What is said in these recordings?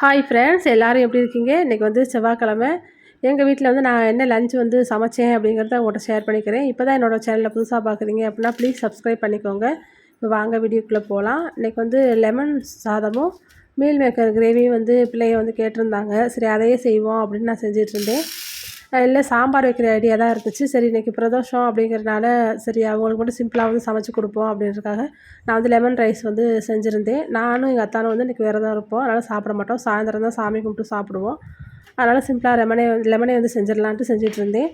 Hi friends எல்லோரும் எப்படி இருக்கீங்க? இன்றைக்கி வந்து செவ்வாய்க்கிழமை. எங்கள் வீட்டில் வந்து நான் என்ன லஞ்ச் வந்து சமைச்சேன் அப்படிங்கிறத உங்கள்கிட்ட ஷேர் பண்ணிக்கிறேன். இப்போ தான் என்னோடய சேனலில் புதுசாக பார்க்குறீங்க அப்படின்னா ப்ளீஸ் சப்ஸ்கிரைப் பண்ணிக்கோங்க. இப்போ வாங்க வீடியோக்குள்ளே போகலாம் இன்றைக்கி வந்து லெமன் சாதமும் மீல் மேக்கர் கிரேவியும் வந்து பிள்ளைய வந்து கேட்டிருந்தாங்க. சரி அதையே செய்வோம் அப்படின்னு நான் செஞ்சிட்ருந்தேன் இல்லை சாம்பார் வைக்கிற ஐடியா தான் இருந்துச்சு. சரி இன்றைக்கி பிரதோஷம் அப்படிங்கிறனால சரி அவங்களுக்கு மட்டும் சிம்பிளாக வந்து சமைச்சு கொடுப்போம் அப்படின்றதுக்காக நான் வந்து லெமன் ரைஸ் வந்து செஞ்சுருந்தேன். நானும் எங்கள் அத்தானும் வந்து இன்றைக்கி விரதம் இருப்போம். அதனால் சாப்பிட மாட்டோம். சாயந்தரம் தான் சாமி கும்பிட்டு சாப்பிடுவோம். அதனால் சிம்பிளாக லெமனே லெமனே வந்து செஞ்சிடலான்ட்டு செஞ்சுட்டு இருந்தேன்.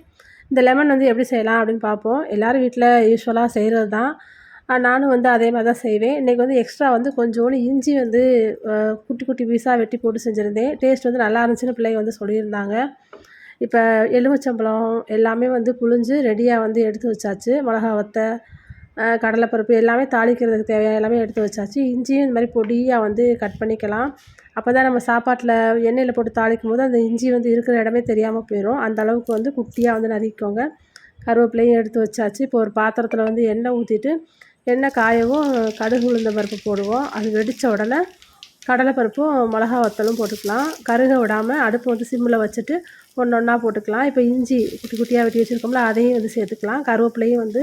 இந்த லெமன் வந்து எப்படி செய்யலாம் அப்படின்னு பார்ப்போம். எல்லோரும் வீட்டில் யூஸ்வலாக செய்கிறது தான். நானும் வந்து அதே மாதிரி தான் செய்வேன். இன்றைக்கி வந்து எக்ஸ்ட்ரா வந்து கொஞ்சோண்டு இஞ்சி வந்து குட்டி குட்டி பீஸாக வெட்டி போட்டு செஞ்சுருந்தேன். டேஸ்ட் வந்து நல்லா இருந்துச்சுன்னு பிள்ளைங்க வந்து சொல்லியிருந்தாங்க. இப்போ எலுமிச்சம்பழம் எல்லாமே வந்து புழிஞ்சு ரெடியாக வந்து எடுத்து வச்சாச்சு. மிளகா வத்தை கடலைப்பருப்பு எல்லாமே தாளிக்கிறதுக்கு தேவையான எல்லாமே எடுத்து வச்சாச்சு. இஞ்சியும் இந்த மாதிரி பொடியாக வந்து கட் பண்ணிக்கலாம். அப்போ தான் நம்ம சாப்பாட்டில் எண்ணெயில் போட்டு தாளிக்கும் போது அந்த இஞ்சி வந்து இருக்கிற இடமே தெரியாமல் போயிடும் அந்த அளவுக்கு வந்து குட்டியாக வந்து நறுக்கிக்கோங்க. கருவேப்பிலையும் எடுத்து வச்சாச்சு. இப்போ ஒரு பாத்திரத்தில் வந்து எண்ணெய் ஊற்றிட்டு எண்ணெய் காயவும் கடுகு உளுந்த பருப்பு போடுவோம். அது வெடித்த உடனே கடலைப்பருப்பும் மிளகா வத்தலும் போட்டுக்கலாம். கருக விடாமல் அடுப்பு வந்து சிம்மில் வச்சுட்டு ஒன்று ஒன்றா போட்டுக்கலாம். இப்போ இஞ்சி குட்டி குட்டியாக வெட்டி வச்சுருக்கோம்ல அதையும் வந்து சேர்த்துக்கலாம். கருவேப்பிலையும் வந்து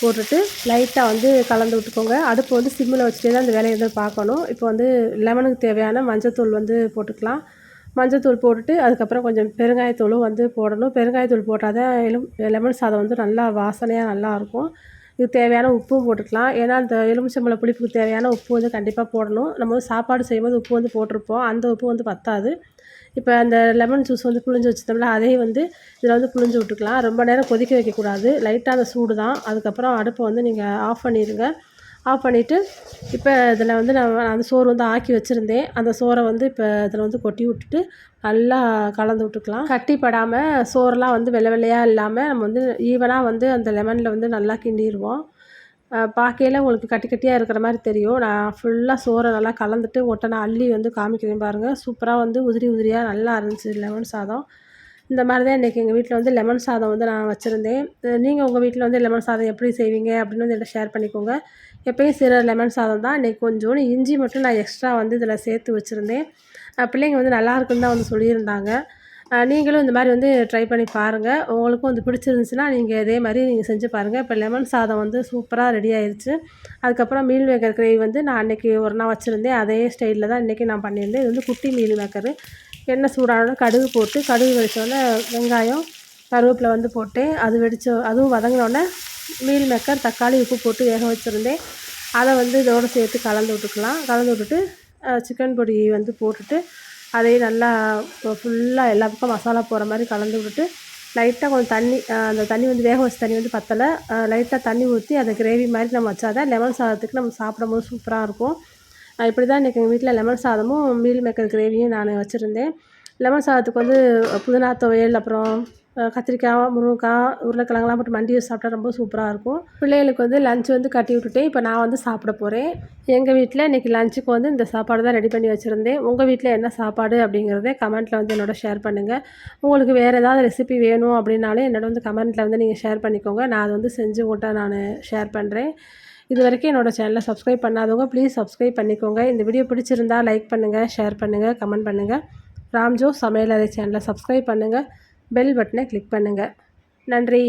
போட்டுட்டு லைட்டாக வந்து கலந்து விட்டுக்கோங்க. அடுப்பு வந்து சிம்மில் வச்சுட்டே தான் அந்த வேலையை வந்து பார்க்கணும். இப்போ வந்து லெமனுக்கு தேவையான மஞ்சத்தூள் வந்து போட்டுக்கலாம். மஞ்சத்தூள் போட்டுட்டு அதுக்கப்புறம் கொஞ்சம் பெருங்காயத்தூளும் வந்து போடணும். பெருங்காயத்தூள் போட்டால் தான் எலும் லெமன் சாதம் வந்து நல்லா வாசனையாக நல்லாயிருக்கும் இதுக்கு தேவையான உப்பும் போட்டுக்கலாம். ஏன்னா அந்த எலுமிச்சம்பழம் புளிப்புக்கு தேவையான உப்பு வந்து கண்டிப்பாக போடணும். நம்ம வந்து சாப்பாடு செய்யும்போது உப்பு வந்து போட்டிருப்போம். அந்த உப்பு வந்து பத்தாது. இப்போ அந்த லெமன் ஜூஸ் வந்து புழிஞ்சு வச்சுட்டோம்ல அதையும் வந்து இதில் வந்து புழிஞ்சு விட்டுக்கலாம். ரொம்ப நேரம் கொதிக்க வைக்கக்கூடாது. லைட்டாக அந்த சூடு தான். அதுக்கப்புறம் அடுப்பை வந்து நீங்கள் ஆஃப் பண்ணிடுங்க ஆஃப் பண்ணிவிட்டு இப்போ இதில் வந்து நான் அந்த சோறு வந்து ஆக்கி வச்சுருந்தேன். அந்த சோறை வந்து இப்போ இதில் வந்து கொட்டி விட்டுட்டு நல்லா கலந்து விட்டுக்கலாம். கட்டி படாமல் வந்து வெள்ளை வெள்ளையாக இல்லாமல் நம்ம வந்து ஈவனாக வந்து அந்த லெமனில் வந்து நல்லா கிண்டிடுவோம் பார்க்கையில் உங்களுக்கு கட்டி கட்டியாக இருக்கிற மாதிரி தெரியும். நான் ஃபுல்லாக சோறை நல்லா கலந்துட்டு ஒட்டனை அள்ளி வந்து காமிக்கிறேன் பாருங்கள் சூப்பராக வந்து உதிரி உதிரியாக நல்லா இருந்துச்சு லெமன் சாதம். இந்த மாதிரி தான் இன்றைக்கி எங்கள் வீட்டில் வந்து லெமன் சாதம் வந்து நான் வச்சுருந்தேன். நீங்கள் உங்கள் வீட்டில் வந்து லெமன் சாதம் எப்படி செய்வீங்க அப்படின்னு வந்து என்கிட்ட ஷேர் பண்ணிக்கோங்க. எப்பயும் செய்கிற லெமன் சாதம் தான். இன்றைக்கி கொஞ்சோண்டு இஞ்சி மட்டும் நான் எக்ஸ்ட்ரா வந்து இதில் சேர்த்து வச்சுருந்தேன். பிள்ளைங்க வந்து நல்லாயிருக்குன்னு தான் வந்து சொல்லியிருந்தாங்க. நீங்களும் இந்த மாதிரி வந்து ட்ரை பண்ணி பாருங்கள் உங்களுக்கும் வந்து பிடிச்சிருந்துச்சுன்னா நீங்கள் இதே மாதிரி நீங்கள் செஞ்சு பாருங்கள் இப்போ லெமன் சாதம் வந்து சூப்பராக ரெடி ஆயிடுச்சு அதுக்கப்புறம் மீல் மேக்கர் கிரேவி வந்து நான் அன்றைக்கி ஒரு நாள் வச்சுருந்தேன். அதே ஸ்டைலில் தான் இன்றைக்கி நான் பண்ணியிருந்தேன். இது வந்து குட்டி மீல் மேக்கரு. எண்ணெய் சூடானோட கடுகு போட்டு கடுகு வெடித்தோடனே வெங்காயம் கருவேப்பிலை வந்து போட்டு அது வெடித்த அதுவும் வதங்கினோடனே மீல் மேக்கர் தக்காளி உப்பு போட்டு வேக வச்சுருந்தேன். அதை வந்து இதோடு சேர்த்து கலந்து விட்டுக்கலாம். கலந்து விட்டுட்டு சிக்கன் பொடி வந்து போட்டுட்டு அதையும் நல்லா ஃபுல்லாக எல்லா பக்கம் மசாலா போகிற மாதிரி கலந்து விட்டுட்டு லைட்டாக கொஞ்சம் தண்ணி அந்த தண்ணி வந்து வேக வச்ச தண்ணி வந்து பத்தலை. லைட்டாக தண்ணி ஊற்றி அதை கிரேவி மாதிரி நம்ம வச்சா தான் லெமன் சாதத்துக்கு நம்ம சாப்பிடும் போது சூப்பராக இருக்கும். இப்படி தான் இன்றைக்கி எங்கள் வீட்டில் லெமன் சாதமும் மீல் மேக்கர் கிரேவியும் நான் வச்சுருந்தேன். லெமன் சாதத்துக்கு வந்து புதினா துவையல் அப்புறம் கத்திரிக்காய் முருங்கைக்காய் உருளைக்கிழங்குலாம் போட்டு மண்டி சாப்பிட்டா ரொம்ப சூப்பராக இருக்கும். பிள்ளைகளுக்கு வந்து லஞ்ச் வந்து கட்டி விட்டுட்டேன். இப்போ நான் வந்து சாப்பிட போகிறேன் எங்கள் வீட்டில் இன்றைக்கி லஞ்சுக்கு வந்து இந்த சாப்பாடு தான் ரெடி பண்ணி வச்சுருந்தேன். உங்கள் வீட்டில் என்ன சாப்பாடு அப்படிங்கிறதே கமெண்ட்டில் வந்து என்னோட ஷேர் பண்ணுங்கள் உங்களுக்கு வேறு ஏதாவது ரெசிபி வேணும் அப்படின்னாலும் என்னோட வந்து கமெண்ட்டில் வந்து நீங்கள் ஷேர் பண்ணிக்கோங்க. நான் அதை வந்து செஞ்சு உங்கள்கிட்ட நான் ஷேர் பண்ணுறேன் இது வரைக்கும் என்னோடய சேனலை சப்ஸ்கிரைப் பண்ணாதவங்க ப்ளீஸ் சப்ஸ்கிரைப் பண்ணிக்கோங்க. இந்த வீடியோ பிடிச்சிருந்தா லைக் பண்ணுங்கள் ஷேர் பண்ணுங்கள் கமெண்ட் பண்ணுங்கள் ராம்ஜோ சமையலறை சேனலை சப்ஸ்கிரைப் பண்ணுங்கள் பெல் பட்டனை கிளிக் பண்ணுங்கள் நன்றி.